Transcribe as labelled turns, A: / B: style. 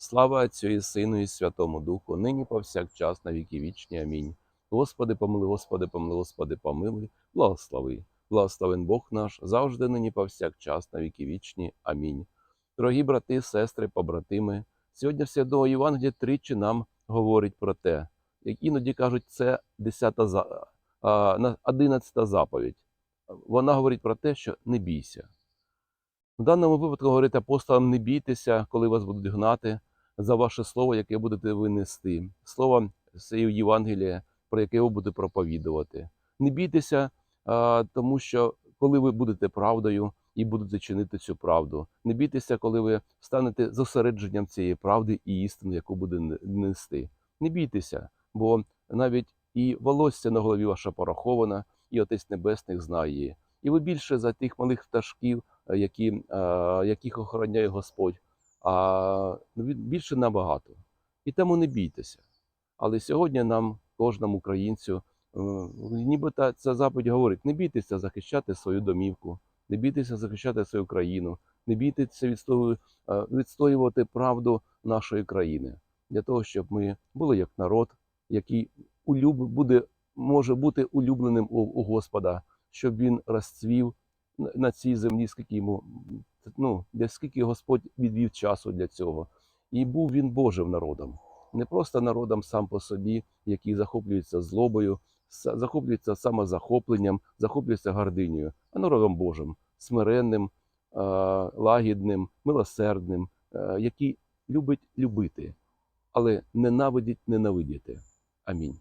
A: Слава Отцю і Сину, і Святому Духу, нині повсякчас на віки вічні. Амінь. Господи, помили, Господи, помили, Господи, помилуй, благослови. Благословен Бог наш, завжди нині повсякчас на віки вічні. Амінь. Дорогі брати, сестри, побратими, сьогодні Святого Євангелія тричі нам говорить про те, як іноді кажуть, це 10 за... а, на- 11 заповідь. Вона говорить про те, що не бійся. В даному випадку говорить апостолам, не бійтеся, коли вас будуть гнати за ваше слово, яке будете ви нести. Слово це Євангелія, про яке ви будете проповідувати. Не бійтеся, тому що коли ви будете правдою і будете чинити цю правду. Не бійтеся, коли ви станете зосередженням цієї правди і істини, яку буде нести. Не бійтеся, бо навіть і волосся на голові ваша порахована, і Отець Небесних знає її. І ви більше за тих малих пташків, які, яких охороняє Господь, а більше набагато. І тому не бійтеся. Але сьогодні нам, кожному українцю, е, нібито ця заповідь говорить: не бійтеся захищати свою домівку, не бійтеся захищати свою країну, не бійтеся е, відстоювати правду нашої країни для того, щоб ми були як народ, який улюб... буде, може бути улюбленим у, у Господа, щоб він розцвів на цій землі, скільки йому ну, для скільки Господь відвів часу для цього. І був він Божим народом, не просто народом сам по собі, який захоплюється злобою, захоплюється самозахопленням, захоплюється гординею, а народом Божим, смиренним, лагідним, милосердним, е, який любить любити, але ненавидить ненавидіти. Амінь.